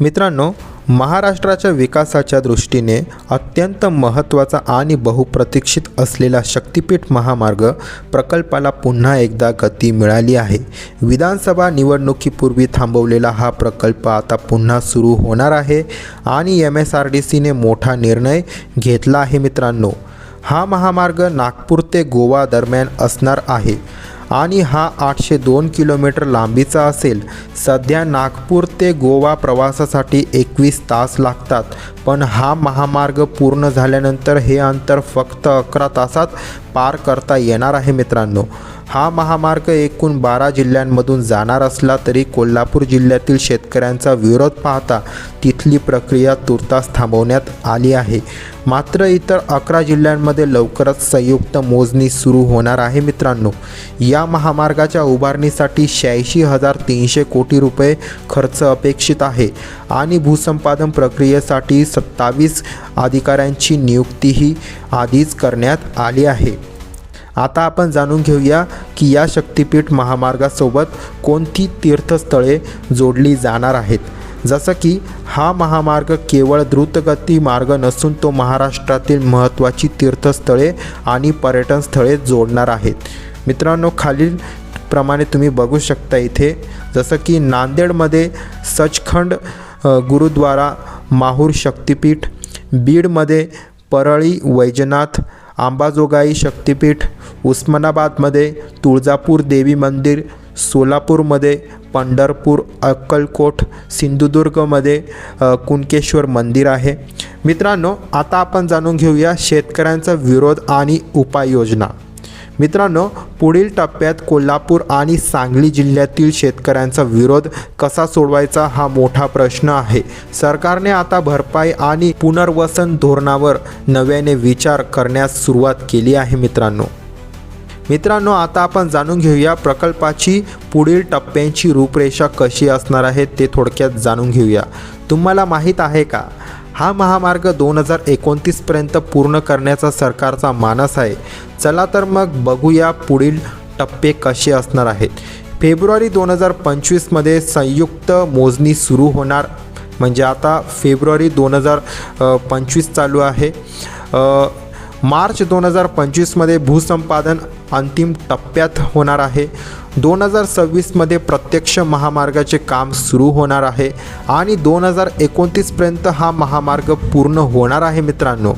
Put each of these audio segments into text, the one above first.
मित्रांनो महाराष्ट्राच्या विकासाच्या दृष्टीने अत्यंत महत्त्वाचा आणि बहुप्रतीक्षित असलेला शक्तिपीठ महामार्ग प्रकल्पाला पुन्हा एकदा गती मिळाली आहे. विधानसभा निवडणुकीपूर्वी थांबवलेला हा प्रकल्प आता पुन्हा सुरू होणार आहे आणि एम एस आर डी सीने मोठा निर्णय घेतला आहे मित्रांनो. हा महामार्ग नागपूर ते गोवा दरम्यान असणार आहे. आणि हा आठशे दोन किलोमीटर लांबीचा असेल. सध्या नागपूर ते गोवा प्रवासासाठी एकवीस तास लागतात. पण हा महामार्ग पूर्ण झाल्यानंतर हे अंतर फक्त अकरा तासात पार करता येणार आहे मित्रांनो. हा महामार्ग एकूण बारा जिल्ह्यांमधून जाणार असला तरी कोल्हापूर जिल्ह्यातील शेतकऱ्यांचा विरोध पाहता तिथली प्रक्रिया तुर्तास थांबवण्यात आली आहे. मात्र इतर अकरा जिल्ह्यांमध्ये लवकरच संयुक्त मोजणी सुरू होणार आहे मित्रांनो. या या महामार्गाच्या उभारणीसाठी शहाऐंशी हजार तीनशे कोटी रुपये खर्च अपेक्षित आहे आणि भूसंपादन प्रक्रियेसाठी सत्तावीस अधिकाऱ्यांची नियुक्तीही आधीच करण्यात आली आहे. आता आपण जाणून घेऊया की या शक्तिपीठ महामार्गासोबत कोणती तीर्थस्थळे जोडली जाणार आहेत. जसं की हा महामार्ग केवळ द्रुतगती मार्ग नसून तो महाराष्ट्रातील महत्त्वाची तीर्थस्थळे आणि पर्यटन स्थळे जोडणार आहेत. मित्रांनो खालील प्रमाणे तुम्ही बघू शकता इथे जसं की नांदेडमध्ये सचखंड गुरुद्वारा माहूर शक्तिपीठ बीडमध्ये परळी वैजनाथ आंबाजोगाई शक्तिपीठ उस्मानाबादमध्ये तुळजापूर देवी मंदिर सोलापूरमध्ये पंढरपूर अक्कलकोट सिंधुदुर्गमध्ये कुणकेश्वर मंदिर आहे. मित्रांनो आता आपण जाणून घेऊया शेतकऱ्यांचा विरोध आणि उपाययोजना. मित्रांनो पुढील टप्प्यात कोल्हापूर आणि सांगली जिल्ह्यातील शेतकऱ्यांचा विरोध कसा सोडवायचा हा मोठा प्रश्न आहे. सरकारने आता भरपाई आणि पुनर्वसन धोरणावर नव्याने विचार करण्यास सुरुवात केली आहे मित्रांनो. मित्रांनो आता आपण जाणून घेऊया प्रकल्पाची पुढील टप्प्यांची रूपरेषा कशी असणार आहे ते थोडक्यात जाणून घेऊया. तुम्हाला माहीत आहे का? हा महामार्ग दोन हजार एकोणतीसपर्यंत पूर्ण करण्याचा सरकारचा मानस आहे. चला तर मग बघूया पुढील टप्पे कसे असणार आहेत. फेब्रुवारी दोन हजार पंचवीसमध्ये संयुक्त मोजणी सुरू होणार. म्हणजे आता फेब्रुवारी दोन हजार पंचवीस चालू आहे. मार्च दोन हजार पंचवीसमध्ये भूसंपादन अंतिम टप्प्यात होणार आहे. दोन हजार सव्वीसमध्ये प्रत्यक्ष महामार्गाचे काम सुरू होणार आहे आणि दोन हजार एकोणतीसपर्यंत हा महामार्ग पूर्ण होणार आहे मित्रांनो.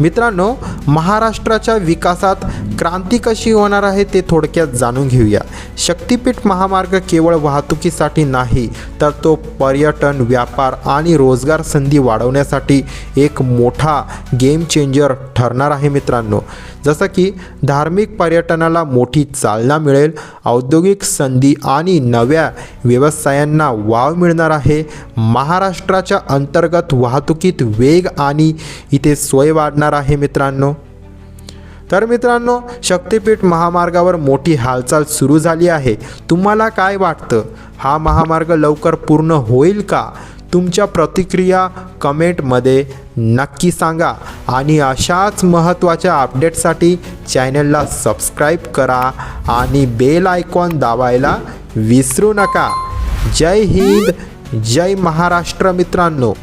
मित्रांनो महाराष्ट्राच्या विकासात क्रांती कशी होणार आहे ते थोडक्यात जाणून घेऊया. शक्तिपीठ महामार्ग केवळ वाहतुकीसाठी नाही तर तो पर्यटन व्यापार आणि रोजगार संधी वाढवण्यासाठी एक मोठा गेम चेंजर ठरणार आहे मित्रांनो. जसं की धार्मिक पर्यटनाला मोठी चालना मिळेल औद्योगिक संधी आणि नव्या व्यवसायांना वाव मिळणार आहे. महाराष्ट्राच्या अंतर्गत वाहतुकीत वेग आणि इथे सोय वाढणार आहे मित्रांनो. तर मित्रांनो शक्तिपीठ महामार्गावर मोठी हालचाल सुरू झाली आहे. तुम्हाला काय वाटतं? हा महामार्ग लवकर पूर्ण होईल का? तुमच्या प्रतिक्रिया कमेंटमध्ये नक्की सांगा. आणि अशाच महत्त्वाच्या अपडेटसाठी चॅनलला सबस्क्राईब करा आणि बेल आयकॉन दाबायला विसरू नका. जय हिंद जय महाराष्ट्र मित्रांनो.